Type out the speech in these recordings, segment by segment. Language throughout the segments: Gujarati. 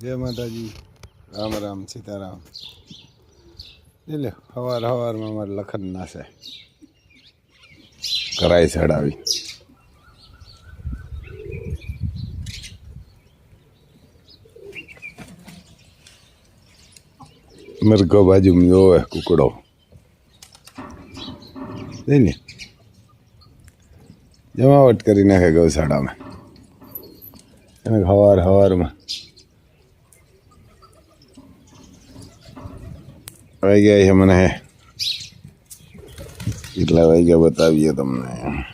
જય માતાજી. રામ રામ, સીતારામ. એટલે સવાર સવારમાં અમારે લખન નાશે કરાય ચડાવી. મરઘો બાજુ જોવે કુકડો. ને જમાવટ કરી નાખે ગૌશાળામાં. એને હવાર હવારમાં વાગ્યા છે મને. કેટલા વાગ્યા બતાવીએ તમને.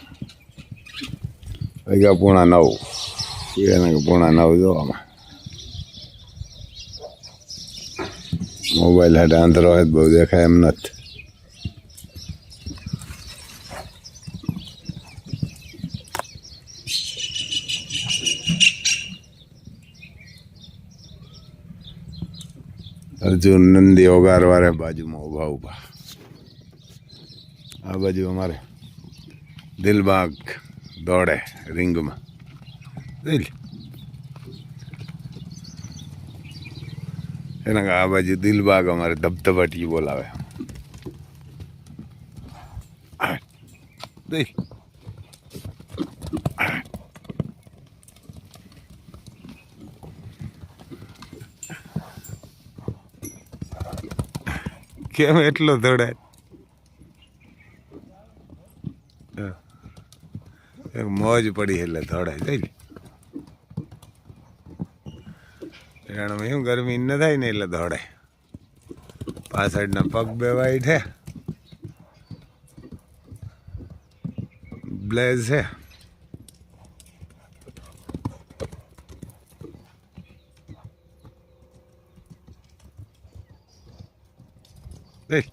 વાગ્યા પૂણા નવ. કે પૂણા નવ જો મોબાઈલ હાટે આંતરો હોય બહુ દેખાય એમ નથી. અર્જુન નંદી ઓગારવારે બાજુમાં ઊભા ઊભા. આ બાજુ અમારે દિલબાગ દોડે રિંગમાં. દિલ. એના આ બાજુ દિલબાગ અમારે ધબધબાટી બોલાવે. દઈ આ. કેમ એટલો દોડાય. એક મોજ પડી એટલે દોડાય જઈ એનામાં શું ગરમી ન થાય ને એટલે દોડાય પાછળના પગ બે હે. બ્લેઝ છે દેખ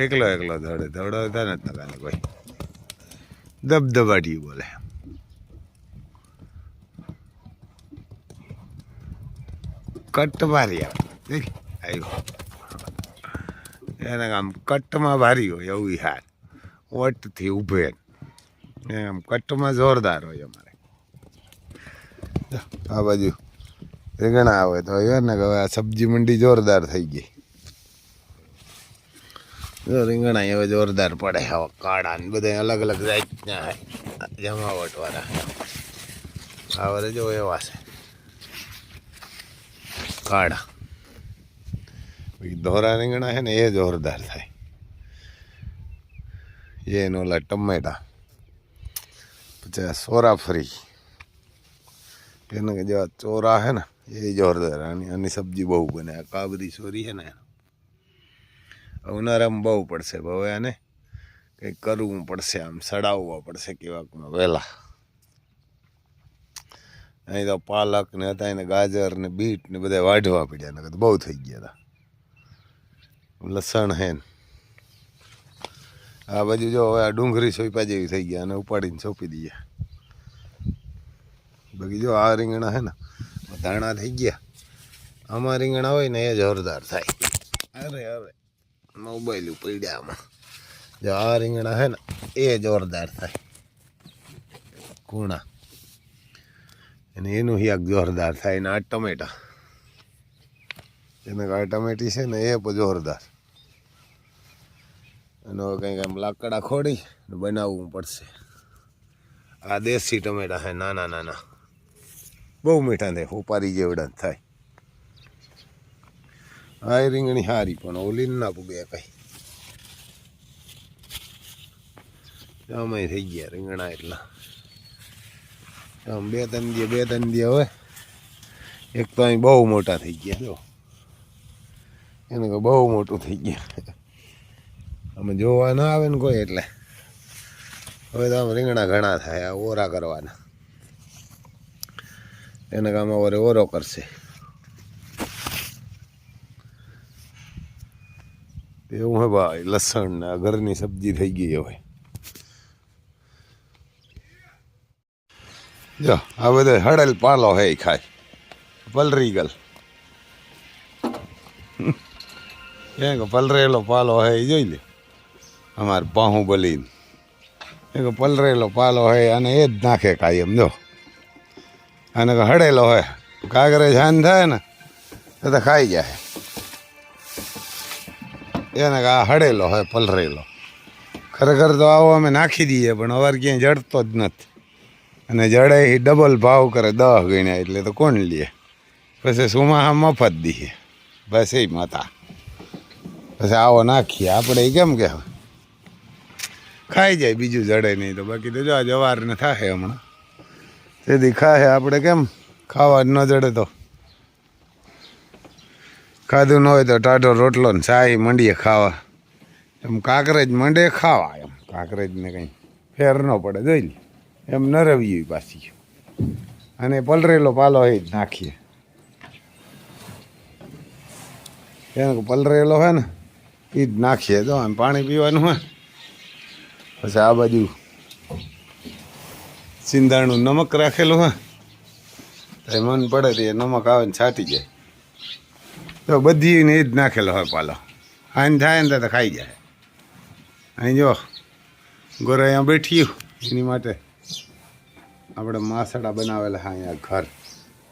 એકલો એકલો દોડે દોડતા નથી નકાને કોઈ. દબદબાટી બોલે. કટ મારી આવે આવ્યો એને આમ કટમાં ભારી હોય એવું હાર. વટથી ઊભે આમ કટમાં જોરદાર હોય અમારે. આ બાજુ રીંગણા આવે તો હવે હવે આ સબ્જી મંડી જોરદાર થઈ ગઈ. રીંગણા હવે જોરદાર પડે હવે કાળા ને બધા અલગ અલગ જાતના જમાવટ વાળા આ જો એવા છે. કાળા. ધોરા રીંગણા છે ને એ જોરદાર થાય. એનો ઓલા ટમેટા. પછી આ સોરાફરી એને જેવા ચોરા છે ને, એ જોરદાર. આની આની સબ્જી બહુ બને. કાબરી સોરી છે ને ઉનાળામાં બહુ પડશે હવે આને કંઈક કરવું પડશે આમ, સડાવવા પડશે કેવાકમાં વહેલા. અહીં તો પાલક ને હતા એને ગાજર ને બીટ ને બધા વાઢવા પડ્યા ને બહુ થઈ ગયા હતા લસણ હે આ બાજુ જો હવે આ ડુંગળી સોંપા જેવી થઈ ગયા અને ઉપાડીને સોંપી દઈએ બાકી જો આ રીંગણા હે ને ધાણા થઈ ગયા. આમાં રીંગણા હોય ને એ જોરદાર થાય. અરે અરે. મોબાઈલ પડ્યા આમાં. જો આ રીંગણા હે ને, એ જોરદાર થાય. કુણા અને એનું હિયાક જોરદાર થાય ને આ ટમેટા. એને આ ટમેટી છે ને એ પણ જોરદાર. એનો કંઈક આમ લાકડા ખોડી ને બનાવવું પડશે. આ દેશી ટમેટા છે નાના નાના. બહુ મીઠા થાય ઉપારી જેવડા થાય. આ રીંગણી હારી, પણ ઓલી ન પૂગે કઈ. આમાં થઈ ગયા રીંગણા એટલા. આમ બે ત્રણ દે બે ત્રણ દે હવે. એક તો અહીં બહુ મોટા થઈ ગયા, જો. એને કહો બહુ મોટું થઈ ગયા. અમે જોવા ના આવે ને કોઈ એટલે. હવે તો આમ રીંગણા ઘણા થાય ઓરા કરવાના. એને કામ વરે ઓરો કરશે. એવું હે ભાઈ, લસણ ને ઘરની સબ્જી થઈ ગઈ હોય જો, આ બધે હળેલ પાલો હે ખાય. પલરી ગલ. એ કે પલરેલો પાલો હે જોઈ લે. અમાર બાહુબલી એ કે પલરેલો પાલો હે અને એ જ નાખે કાયમ, જો. અને હળેલો હોય કાગરે જાન થાય ને તો ખાઈ જાય. એને કે આ હડેલો હોય, પલરેલો. ખરેખર તો આવો અમે નાખી દઈએ, પણ અવાર ક્યાંય જડતો જ નથી. અને જડે એ ડબલ ભાવ કરે, દહ ગણ્યા એટલે તો કોણ લે? પછી સુમાહા મફત દઈએ બસ એ માતા પછી આવો નાખીએ. આપણે કેમ કે ખાઈ જાય બીજું જડે નહીં તો. બાકી તો જો આ જવાર ને થાય હમણાં. તેથી ખાય આપણે કેમ? ખાવા ન જડે તો. ખાધું ન હોય તો ટાઢો રોટલો ને ચાય મંડીએ ખાવા. એમ કાંકરેજ મંડે ખાવા એમ. કાંકરેજને કંઈ ફેર ન પડે, જોઈ લે. એમ ન રવી પાછી. અને પલરેલો પાલો એ જ નાખીએ. એને પલરેલો હોય ને, એ જ નાખીએ. તો આમ પાણી પીવાનું હોય પછી આ બાજુ સિંધાણું નમક રાખેલું હોય તો મન પડે તો એ નમક આવે ને છાટી જાય. તો બધી ને એ જ નાખેલો હોય પાલો. આને થાય ને તો ખાઈ જાય. અહીં જો, ગોરે અહીંયા બેઠી એની માટે આપણે માસડા બનાવેલા હા અહીંયા ઘર.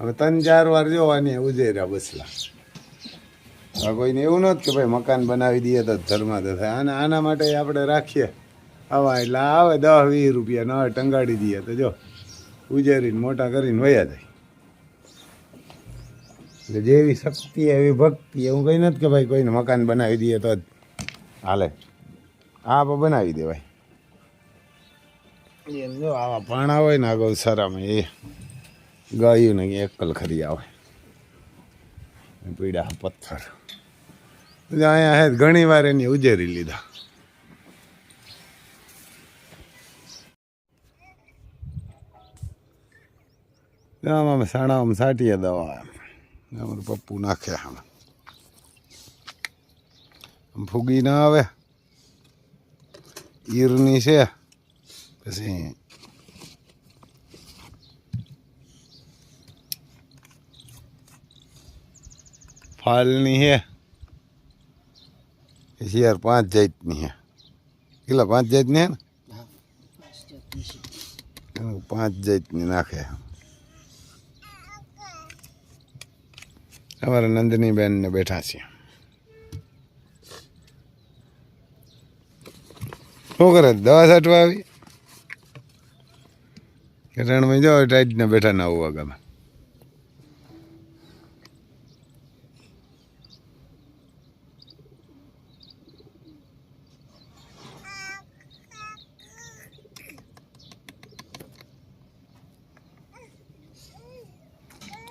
હવે ત્રણ ચાર વાર જોવાની ઉજેર્યા બસલા. હવે કોઈને એવું નથી કે ભાઈ મકાન બનાવી દઈએ તો ધર્મા તો થાય. આના આના માટે આપણે રાખીએ. આવા એટલે આવે દસ વીસ રૂપિયા, ન ટંગાડી દઈએ તો જો, ઉજેરીને મોટા કરીને વયા જાય. એટલે જેવી શક્તિ એવી ભક્તિ એવું કંઈ નથી કે ભાઈ કોઈને મકાન બનાવી દઈએ તો જ. હાલે. પણ બનાવી દેવાય. એમ જો આવા પાણા હોય ને આ ગૌશાળામાં એ ગાયું ને એકલ ખરી આવે. પીડા પથ્થર. અહીંયા હે ઘણી વાર એની ઉજેરી લીધા. આમાં સાણામાં સાટીએ દવા એમ. અમારું પપ્પુ નાખે હમણાં ફૂગી ના આવે. ઈરની છે. પછી ફાલની હે પછી યાર પાંચ જાતની હે કેટલા પાંચ જાતની હે ને? પાંચ જાતની નાખે અમારા નંદની બેન ને બેઠા છીએ. શું કરે? દવા છાંટવા આવી? રણમાં જાઓ ટાઈટ ને બેઠા નવ વાગ્યામાં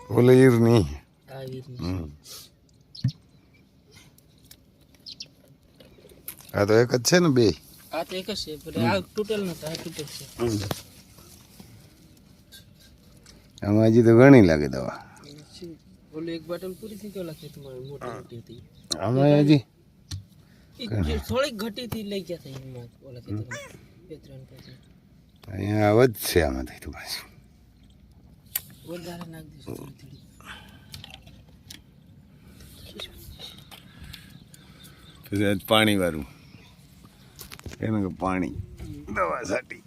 ઓલે ઈર નહીં. આવી આ તો એક જ છે ને બે? આ તો એક જ છે પણ આ ટોટલ નતો આ ટોટલ છે. આમાં હજી તો ઘણી લાગે દવા? ઓલું એક બોટલ પૂરી થઈ ગયો લાગે તમારે મોટી મોટી હતી. આમાં હજી? થોડીક ઘટી થી લઈ ગયા થઈ એમાં ઓલા ખેતરમાં. બે ત્રણ પછી. અહીંયા વધશે આમાંથી તો પાછું. વધારે નાખ દઈશું થોડી થોડી પછી આજ પાણી વાળું એનું પાણી. દવા સાટી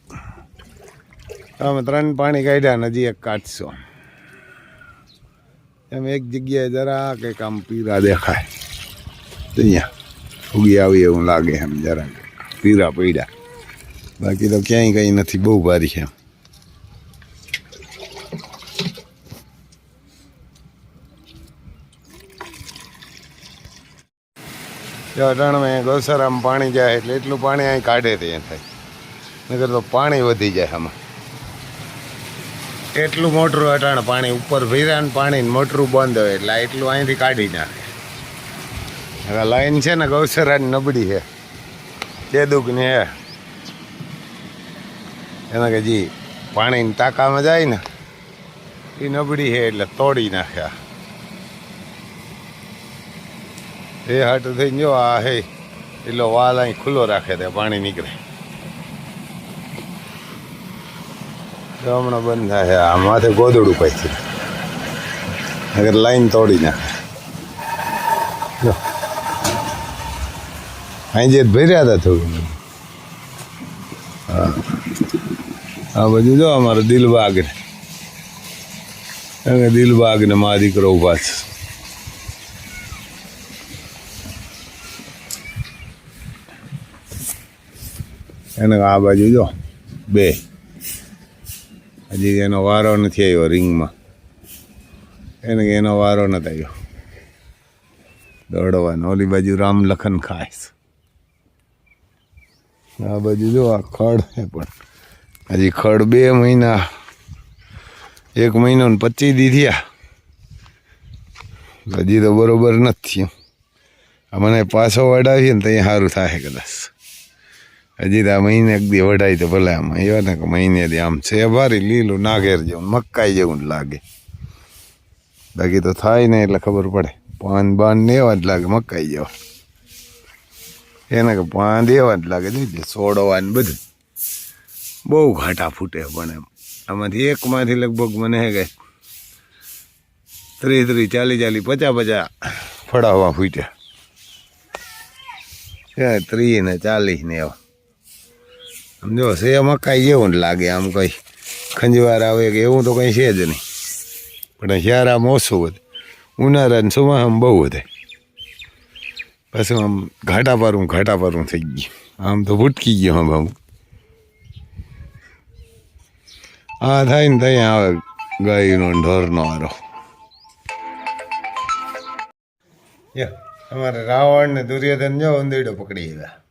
અમે ત્રણ પાણી કાઢ્યા ને હજી એક કાઢશો. એમ એક જગ્યાએ જરા કંઈક આમ પીરા દેખાય. અહીંયા ઉગી આવી એવું લાગે એમ જરા પીરા પીડા બાકી તો ક્યાંય કંઈ નથી. બહુ ભારી છે જો અટાણમાં ગૌસરામાં પાણી જાય એટલે એટલું પાણી અહીં કાઢે તે થાય. નગર તો પાણી વધી જાય આમાં. એટલું મોટરું અટાણ પાણી ઉપર ભીરાન પાણી મોટરું બંધ હોય એટલે એટલું અહીંથી કાઢી નાખે. હવે લાઈન છે ને ગૌસરાની નબળી છે. તે દુઃખની હે એના કે જી પાણીની ટાંકામાં જાય ને એ નબળી છે એટલે તોડી નાખે આ એ હાટ થઈને જો આ હે, એટલો વાલ અહીં ખુલ્લો રાખે તે પાણી નીકળે. હમણાં બંધ થાય આ માથે ગોદડું પાછી અગર લાઈન તોડી નાખે. જો. અહીં જે ભર્યા હતા થોડું આ બધું જો અમારો દિલબાગ અને દિલબાગ ને મા દીકરો ઊભા છે. એને આ બાજુ જો, બે. હજી એનો વારો નથી આવ્યો રિંગમાં. એને એનો વારો નથી આવ્યો. દોડવાનો. ઓલી બાજુ રામ લખન ખાઈશ આ બાજુ જો આ ખડ છે પણ. હજી ખડ બે મહિના, એક મહિનો ને પચીસ દી હજી તો બરોબર નથી આ મને પાછો વડાવીએ ને ત્યાં સારું થાય કદાચ. હજી તો મહિને એક દી વઢાય તો ભલે આમાં. એવા ને કે મહિને દી આમ છે. ભારી લીલું નાગેર જેવું, મકાઈ જેવું લાગે. બાકી તો થાય ને એટલે ખબર પડે. પાન બાન ને એવા જ લાગે મકાઈ જેવા. એને કે પાન એવા જ લાગે. જોઈ સોડવા ને બધું. બહુ ઘાટા ફૂટે પણ એમ. આમાંથી એકમાંથી લગભગ મને હે કે ત્રીસ ત્રીસ, ચાલીસ ચાલીસ, પચાસ પચાસ ફળાવા ફૂટ્યા. ત્રીસ ને ચાલીસ ને એવા. સમજો સે મકાઈ જેવું લાગે, આમ કંઈ ખંજવાર આવે કે એવું તો કંઈ છે જ નહીં. પણ શિયાળામાં ઓછું વધે. ઉનાળા ને ચોમાસામાં બહુ વધે. પછી આમ ઘાટા પારું ઘાટા પારું થઈ ગયું. આમ તો ભૂટકી ગયો આમ આમ આ થાય ને ત્યાં આવે ગાયનો ઢોરનો આરો અમારે રાવણ ને દુર્યોધન જો ઉંદરડો પકડી આવ્યા.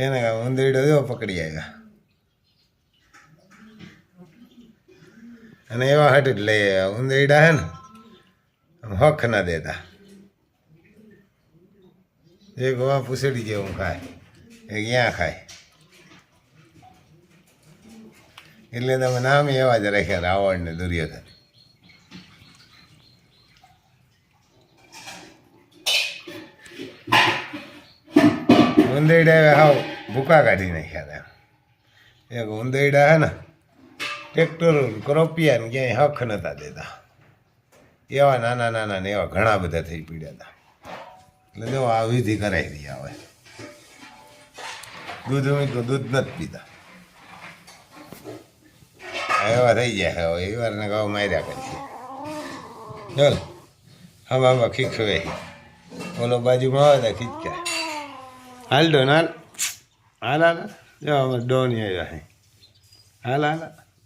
એને ઉંદરડો જો પકડી આવ્યા અને એવા હાટ જ લઈ આવ્યા ઉંદરીડા હે ને હખ ના દેતા એક વા પૂછડી જેવું ખાય એક ક્યાં ખાય એટલે તમે નામ એવા જ રાખ્યા રાવણ ને દુર્યોધન ઉંદરડા હાવ ભૂકા કાઢી નાખ્યા હતા. એક ઉંદરડા હે ને, ટ્રેક્ટર ક્રોપિયા ને ક્યાંય હક નહોતા દેતા. એવા નાના નાના ને એવા ઘણા બધા થઈ પડ્યા હતા. એટલે જો આ વિધિ કરાવી દઈએ હવે. દૂધ મૂક્યું દૂધ નથી પીતા. એવા થઈ ગયા હવે એ વારને ગાવ માર્યા કરીએ ચાલ હા બાબા ખીખવે. ઓલો બાજુમાં આવે તો ખીચકા. હાલ ડો હાલ હાલ હાલ જો અમે ડોન આવ્યા છે હાલ હાલ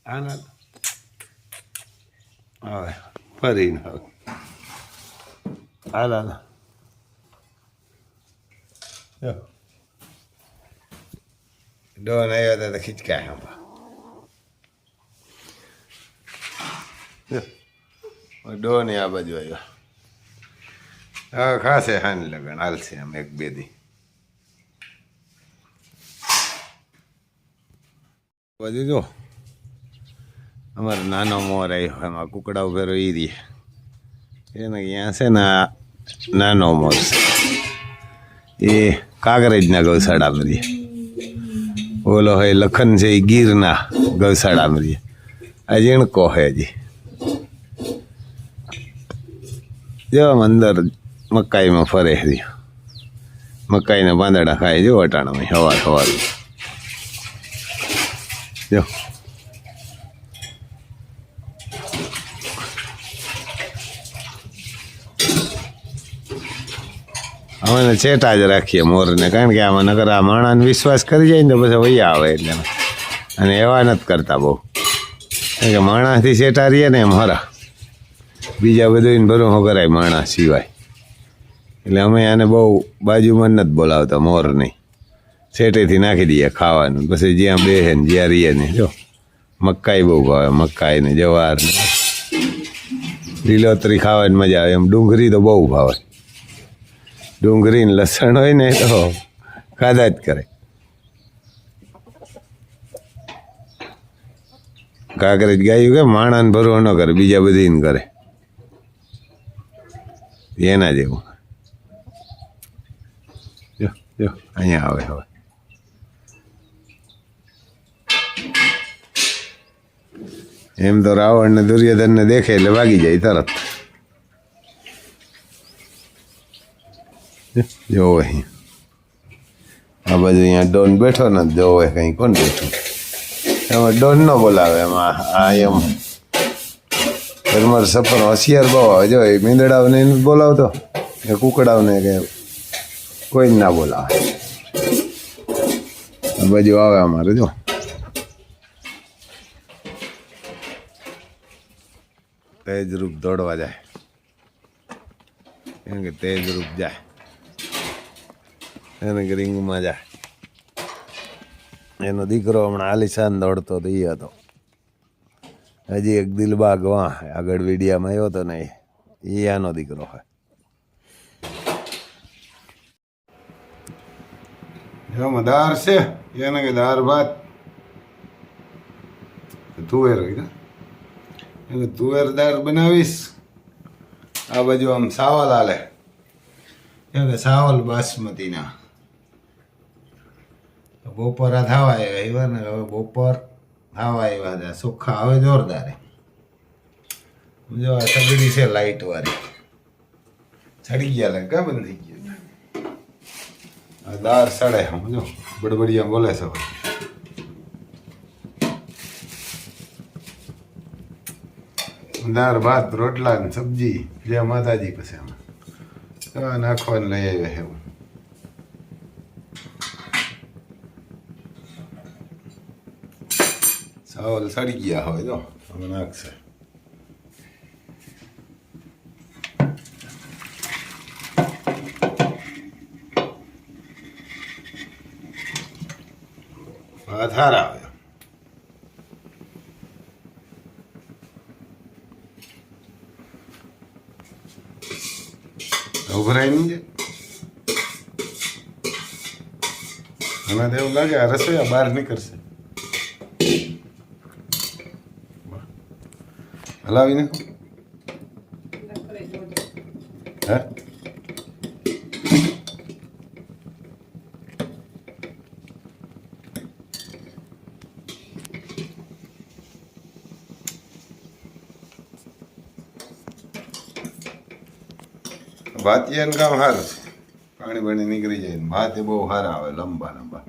હાલ હાલ હવે ફરીને હવે હાલ હાલ જો ડોન આવ્યા હતા તો ખીચકા આંબા ડોન આ બાજુ આવ્યો હવે ખાસે હાન લગન હાલશે આમ એક બે દી બધું જો. અમારો નાનો મોર આવ્યો એમાં કુકડા ઉભેરો એ રહી એને ત્યાં છે ને નાનો મોર છે. એ કાગરેજના ગૌશાળામાં રહીએ ઓલો હોય લખન છે એ ગીરના ગૌશાળામાં રહીએ આ જીણકો હોય હજી. જેવા અંદર મકાઈમાં ફરે રહ્યો મકાઈના પાંદડા ખાય જો અટાણામાં હવાર હવાર. જો અમે છેટા જ રાખીએ મોરને, કારણ કે આમાં નગર આ માણાને વિશ્વાસ કરી જાય ને તો પછી વૈયા આવે એટલે. અને એવા નથી કરતા બહુ. કારણ કે માણસથી છેટા રહીએ ને એમ હરા. બીજા બધું ભરું કરાય માણસ સિવાય. એટલે અમે આને બહુ બાજુમાં નથી બોલાવતા મોર નહીં છેટેથી નાખી દઈએ ખાવાનું. પછી જ્યાં બેસે ને જ્યાં રહીએ ને, જો. મકાઈ બહુ ભાવે, મકાઈ ને જવાર ને. લીલોતરી ખાવાની મજા આવે. એમ ડુંગળી તો બહુ ભાવે. ડુંગળી ને લસણ હોય ને, તો ખાધા જ કરે. કાંકરેજ ગાયું કે માણાને ભરવો ન કરે, બીજા બધી કરે. એના જેવું. જો જો, અહીંયા આવે હવે. એમ તો રાવણ ને દુર્યોધન ને દેખે એટલે ભાગી જાય તરત. જોવો અહીં. આ બાજુ અહીંયા ડોન બેઠો ને જોવે કઈ કોણ બેઠું? એમાં ડોન ન બોલાવે એમાં, આ એમ. અમારે સફર હોશિયાર બહુ આવે. જો એ મીંદડાઓને બોલાવતો, કે કુકડાઓને કે કોઈ ના બોલાવે. આ બાજુ આવે અમારે, જો. તેજ રૂપ દોડવા જાય. કેમ કે તેજ રૂપ જાય. એને રિંગમાં જાય. એનો દીકરો હમણાં આલિશાન દોડતો તો એ હતો. હજી એક દિલબાગ વાં આગળ વીડિયામાં આવ્યો હતો ને એ આનો દીકરો હોય. એમાં છે, એને કે દાળ ભાત તુવેર કીધા એને તુવેર દાળ બનાવીશ. આ બાજુ આમ સાવલ હાલે. કે સાવલ બાસમતીના. બપોરા થવા આવ્યા ને હવે બપોર થવા આવ્યા હતા. સુખા હવે જોરદાર. જો આ સગડી છે લાઈટ વાળી. સડી ગયા લાગે કા બંધ થઈ ગયું? દાર સડે સમજો બડબડિયા બોલે છે દાળ, ભાત, રોટલા ને સબ્જી જે માતાજી પછી આ નાખવાનું લઈ આવ્યા એવું. ચાવલ સડી ગયા હોય તો અમે નાખશે. ભાત હારા આવે ઉભરાય નહીં છે મને તો એવું લાગે રસોઈયા બહાર નીકળશે. હલાવી નાખો હે? એનું કામ સારું છે. પાણી પાણી નીકળી જાય ભાત એ બહુ સારા આવે લંબા લંબા.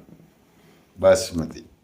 બાસમતી.